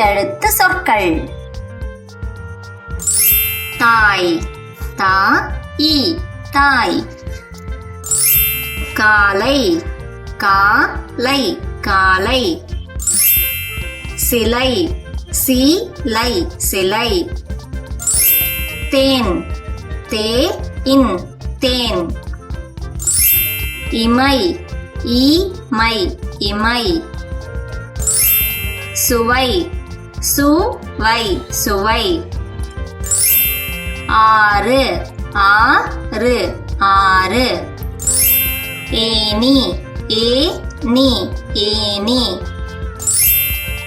ஈரெழுத்து சொற்கள். தாய் தா இ தாய். காலை காலை காலை. சிலை சீலை சிலை. தேன் தே இன் தேன். இமை ஈ மை இமை. சுவை சுவை சுவை. ஆறு ஆறு ஆறு. ஏனி ஏ நீ ஏனி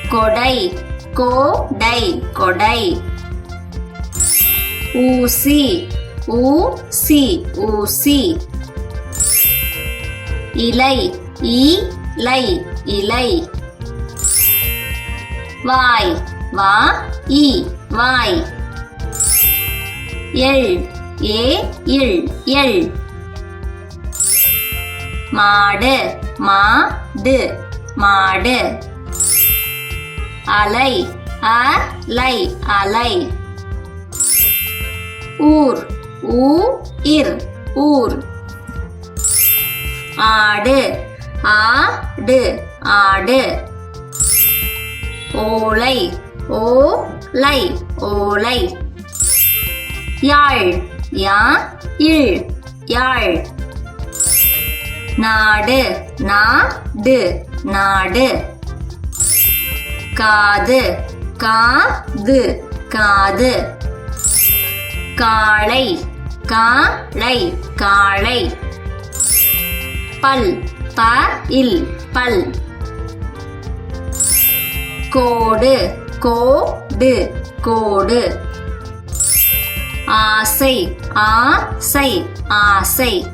கொடை கோடை கொடை. ஊசி ஊசி ஊசி. இலை இலை இலை. வாய் வா இ வாய். எல் ஏ இல் எல் மாடு மா டு மாடு. அலை அ லை அலை. ஊர் ஊ இர் ஊர். ஆடு ஆடு ஆடு. ஓலை ஓலை ஓலை. யாழ் யா இல் யாழ். நாடு நாடு நாடு. காது காது காது. காளை காளை காளை. பல் ப இல் பல். கோடு கோடு கோடு. ஆசை ஆசை ஆசை.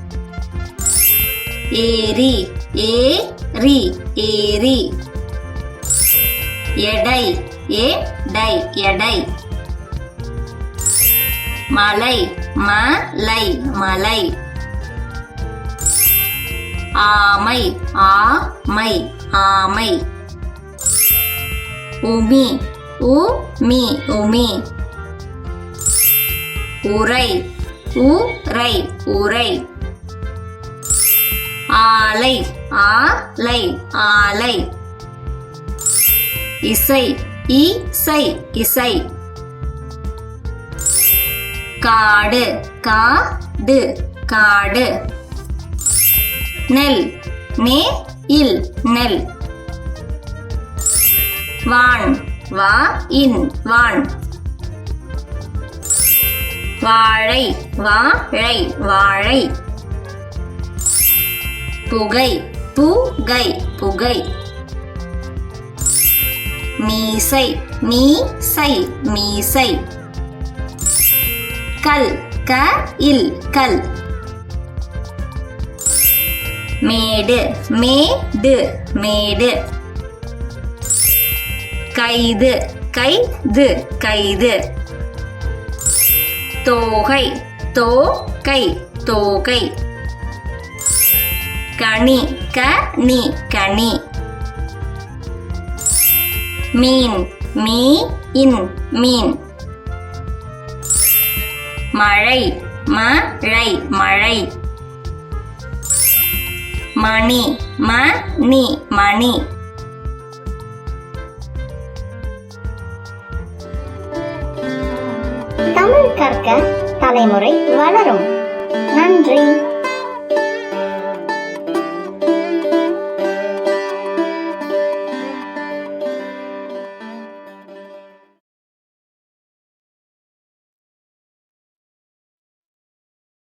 ஏரி ஏரி ஏரி. எடை எடை எடை. மலை மலை மலை. ஆமை ஆமை ஆமை. உமி உமி உமி உரை. உரை உரை. ஆலை. ஆலை ஆலை. இசை. இசை இசை. காடு. காடு. காடு. நெல். நே இல் நெல். வான். வா இன் வான். வாழை வாழை வாழை. புகை புகை புகை. மீசை மீசை மீசை. கல் க இல் கல். மேடு மேடு மேடு. கைது கைது கைது. தோகை தோகை தோகை. கனி கனி கனி. மீன் மீ இன் மீன். மழை மழை மழை. மணி மணி மணி. கற்க தலைமுறை வளரும். நன்றி.